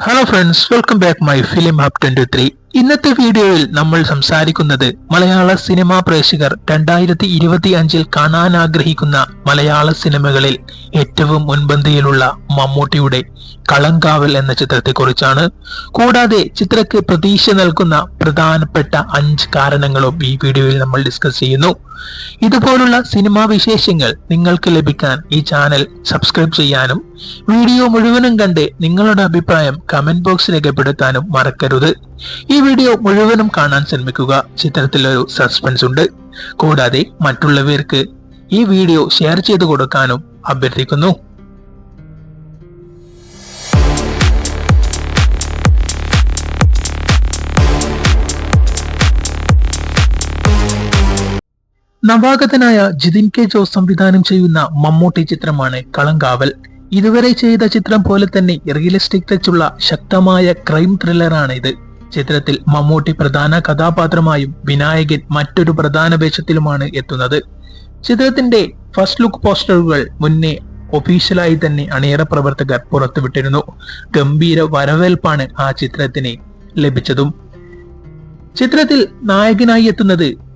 Hello friends, welcome back my Film Hub 23. ഇന്നത്തെ വീഡിയോയിൽ നമ്മൾ സംസാരിക്കുന്നത് മലയാള സിനിമാ പ്രേക്ഷകർ രണ്ടായിരത്തി ഇരുപത്തി അഞ്ചിൽ കാണാൻ ആഗ്രഹിക്കുന്ന മലയാള സിനിമകളിൽ ഏറ്റവും മുൻപന്തിയിലുള്ള മമ്മൂട്ടിയുടെ കളങ്കാവൽ എന്ന ചിത്രത്തെക്കുറിച്ചാണ്. കൂടാതെ ചിത്രക്ക് പ്രതീക്ഷ നൽകുന്ന പ്രധാനപ്പെട്ട അഞ്ച് കാരണങ്ങളും ഈ വീഡിയോയിൽ നമ്മൾ ഡിസ്കസ് ചെയ്യുന്നു. ഇതുപോലുള്ള സിനിമാ വിശേഷങ്ങൾ നിങ്ങൾക്ക് ലഭിക്കാൻ ഈ ചാനൽ സബ്സ്ക്രൈബ് ചെയ്യാനും വീഡിയോ മുഴുവനും കണ്ട് നിങ്ങളുടെ അഭിപ്രായം കമന്റ് ബോക്സ് രേഖപ്പെടുത്താനും മറക്കരുത്. ഈ വീഡിയോ മുഴുവനും കാണാൻ ശ്രമിക്കുക. ചിത്രത്തിൽ ഒരു സസ്പെൻസ് ഉണ്ട്. കൂടാതെ മറ്റുള്ളവർക്ക് ഈ വീഡിയോ ഷെയർ ചെയ്തു കൊടുക്കാനും അഭ്യർത്ഥിക്കുന്നു. നവാഗതനായ ജിതിൻ കെ ജോസ് സംവിധാനം ചെയ്യുന്ന മമ്മൂട്ടി ചിത്രമാണ് കളങ്കാവൽ. ഇതുവരെ ചെയ്ത ചിത്രം പോലെ തന്നെ റിയലിസ്റ്റിക് ടച്ചുള്ള ശക്തമായ ക്രൈം ത്രില്ലറാണ് ഇത് ചിത്രത്തിൽ മമ്മൂട്ടി പ്രധാന കഥാപാത്രമായും വിനായകൻ മറ്റൊരു പ്രധാന വേഷത്തിലുമാണ് എത്തുന്നത്. ചിത്രത്തിന്റെ ഫസ്റ്റ് ലുക്ക് പോസ്റ്ററുകൾ മുന്നേ ഒഫീഷ്യലായി തന്നെ അണിയറ പ്രവർത്തകർ പുറത്തുവിട്ടിരുന്നു. ഗംഭീര വരവേൽപ്പാണ് ആ ചിത്രത്തിന് ലഭിച്ചതും. ചിത്രത്തിൽ നായകനായി എത്തുന്നത്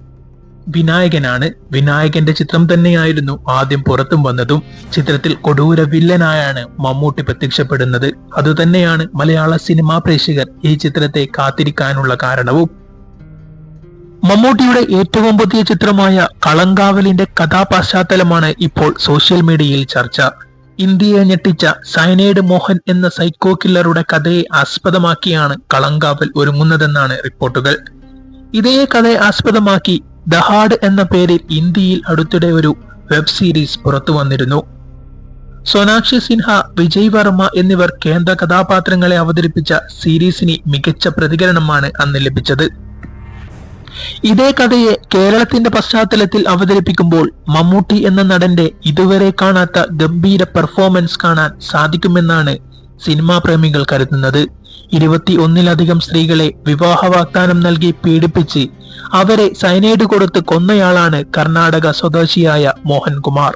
വിനായകനാണ്. വിനായകന്റെ ചിത്രം തന്നെയായിരുന്നു ആദ്യം പുറത്തും വന്നതും. ചിത്രത്തിൽ കൊടൂര വില്ലനായാണ് മമ്മൂട്ടി പ്രത്യക്ഷപ്പെടുന്നത്. അതുതന്നെയാണ് മലയാള സിനിമാ പ്രേക്ഷകർ ഈ ചിത്രത്തെ കാത്തിരിക്കാനുള്ള കാരണവും. മമ്മൂട്ടിയുടെ ഏറ്റവും പുതിയ ചിത്രമായ കളങ്കാവലിന്റെ കഥാപശ്ചാത്തലമാണ് ഇപ്പോൾ സോഷ്യൽ മീഡിയയിൽ ചർച്ച. ഇന്ത്യയെ ഞെട്ടിച്ച സൈനൈഡ് മോഹൻ എന്ന സൈക്കോ കില്ലറുടെ കഥയെ ആസ്പദമാക്കിയാണ് കളങ്കാവൽ ഒരുങ്ങുന്നതെന്നാണ് റിപ്പോർട്ടുകൾ. ഇതേ കഥയെ ആസ്പദമാക്കി ദഹാഡ് എന്ന പേരിൽ ഇന്ത്യയിൽ അടുത്തിടെ ഒരു വെബ് സീരീസ് പുറത്തു വന്നിരുന്നു. സോനാക്ഷി സിൻഹ വിജയ് വർമ്മ എന്നിവർ കേന്ദ്ര കഥാപാത്രങ്ങളെ അവതരിപ്പിച്ച സീരീസിന് മികച്ച പ്രതികരണമാണ് അന്ന് ലഭിച്ചത്. ഇതേ കഥയെ കേരളത്തിന്റെ പശ്ചാത്തലത്തിൽ അവതരിപ്പിക്കുമ്പോൾ മമ്മൂട്ടി എന്ന നടന്റെ ഇതുവരെ കാണാത്ത ഗംഭീര പെർഫോമൻസ് കാണാൻ സാധിക്കുമെന്നാണ് സിനിമാ പ്രേമികൾ കരുതുന്നത്. ഇരുപത്തി ഒന്നിലധികം സ്ത്രീകളെ വിവാഹ വാഗ്ദാനം നൽകി പീഡിപ്പിച്ച് അവരെ സൈനൈഡ് കൊടുത്ത് കൊന്നയാളാണ് കർണാടക സ്വദേശിയായ മോഹൻകുമാർ.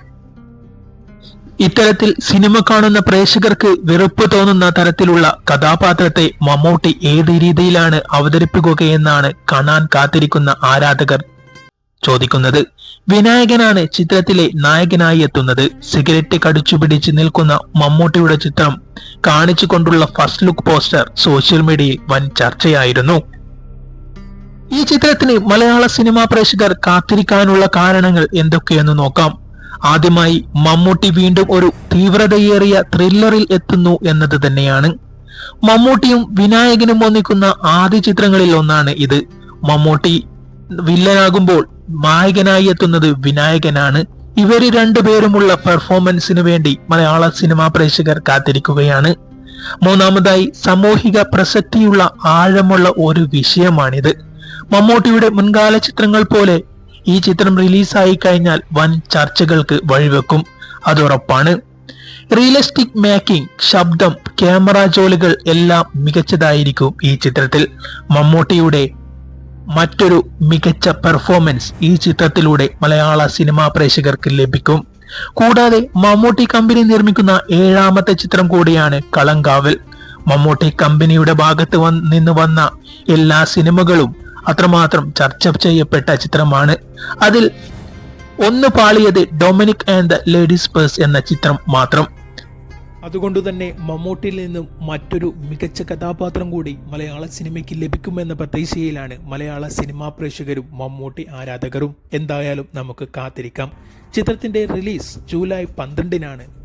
ഇത്തരത്തിൽ സിനിമ കാണുന്ന പ്രേക്ഷകർക്ക് വെറുപ്പ് തോന്നുന്ന തരത്തിലുള്ള കഥാപാത്രത്തെ മമ്മൂട്ടി ഏത് രീതിയിലാണ് അവതരിപ്പിക്കുകയെന്നാണ് കാണാൻ കാത്തിരിക്കുന്ന ആരാധകർ ചോദിക്കുന്നത് വിനായകനാണ് ചിത്രത്തിലെ നായകനായി എത്തുന്നത്. സിഗരറ്റ് കടിച്ചു പിടിച്ച് നിൽക്കുന്ന മമ്മൂട്ടിയുടെ ചിത്രം കാണിച്ചു കൊണ്ടുള്ള ഫസ്റ്റ് ലുക്ക് പോസ്റ്റർ സോഷ്യൽ മീഡിയയിൽ വൻ ചർച്ചയായിരുന്നു. ഈ ചിത്രത്തിന് മലയാള സിനിമാ പ്രേക്ഷകർ കാത്തിരിക്കാനുള്ള കാരണങ്ങൾ എന്തൊക്കെയെന്ന് നോക്കാം. ആദ്യമായി മമ്മൂട്ടി വീണ്ടും ഒരു തീവ്രതയേറിയ ത്രില്ലറിൽ എത്തുന്നു എന്നത് തന്നെയാണ്. മമ്മൂട്ടിയും വിനായകനും ഒന്നിക്കുന്ന ആദ്യ ചിത്രങ്ങളിൽ ഒന്നാണ് ഇത്. മമ്മൂട്ടി വില്ലനാകുമ്പോൾ നായകനായി എത്തുന്നത് വിനായകനാണ്. ഇവർ രണ്ടുപേരുമുള്ള പെർഫോമൻസിന് വേണ്ടി മലയാള സിനിമാ പ്രേക്ഷകർ കാത്തിരിക്കുകയാണ്. മൂന്നാമതായി സാമൂഹിക പ്രസക്തിയുള്ള ആഴമുള്ള ഒരു വിഷയമാണിത്. മമ്മൂട്ടിയുടെ മുൻകാല ചിത്രങ്ങൾ പോലെ ഈ ചിത്രം റിലീസായി കഴിഞ്ഞാൽ വൻ ചർച്ചകൾക്ക് വഴിവെക്കും. അതുറപ്പാണ്. റിയലിസ്റ്റിക് മേക്കിംഗ് ശബ്ദം ക്യാമറ ജോലികൾ എല്ലാം മികച്ചതായിരിക്കും ഈ ചിത്രത്തിൽ. മമ്മൂട്ടിയുടെ മറ്റൊരു മികച്ച പെർഫോമൻസ് ഈ ചിത്രത്തിലൂടെ മലയാള സിനിമാ പ്രേക്ഷകർക്ക് ലഭിക്കും. കൂടാതെ മമ്മൂട്ടി കമ്പനി നിർമ്മിക്കുന്ന ഏഴാമത്തെ ചിത്രം കൂടിയാണ് കളങ്കാവൽ. മമ്മൂട്ടി കമ്പനിയുടെ ഭാഗത്ത് നിന്ന് വന്ന എല്ലാ സിനിമകളും അത്രമാത്രം ചർച്ച ചെയ്യപ്പെട്ട ചിത്രമാണ്. അതിൽ ഒന്ന് പാളിയത് Dominic and the ladies purse എന്ന ചിത്രം മാത്രം. അതുകൊണ്ട് തന്നെ മമ്മൂട്ടിയിൽ നിന്നും മറ്റൊരു മികച്ച കഥാപാത്രം കൂടി മലയാള സിനിമയ്ക്ക് ലഭിക്കുമെന്ന പ്രതീക്ഷയിലാണ് മലയാള സിനിമാ പ്രേക്ഷകരും മമ്മൂട്ടി ആരാധകരും. എന്തായാലും നമുക്ക് കാത്തിരിക്കാം. ചിത്രത്തിന്റെ റിലീസ് ജൂലൈ പന്ത്രണ്ടിനാണ്.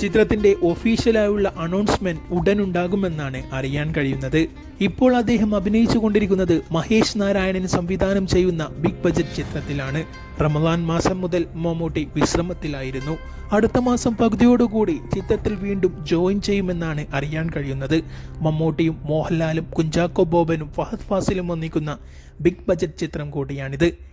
ചിത്രത്തിന്റെ ഒഫീഷ്യലായുള്ള അനൗൺസ്മെന്റ് ഉടൻ ഉണ്ടാകുമെന്നാണ് അറിയാൻ കഴിയുന്നത്. ഇപ്പോൾ അദ്ദേഹം അഭിനയിച്ചു കൊണ്ടിരിക്കുന്നത് മഹേഷ് നാരായണൻ സംവിധാനം ചെയ്യുന്ന ബിഗ് ബജറ്റ് ചിത്രത്തിലാണ്. റമദാൻ മാസം മുതൽ മമ്മൂട്ടി വിശ്രമത്തിലായിരുന്നു. അടുത്ത മാസം പകുതിയോടുകൂടി ചിത്രത്തിൽ വീണ്ടും ജോയിൻ ചെയ്യുമെന്നാണ് അറിയാൻ കഴിയുന്നത്. മമ്മൂട്ടിയും മോഹൻലാലും കുഞ്ചാക്കോ ബോബനും ഫഹദ് ഫാസിലും ഒന്നിക്കുന്ന ബിഗ് ബജറ്റ് ചിത്രം കൂടിയാണിത്.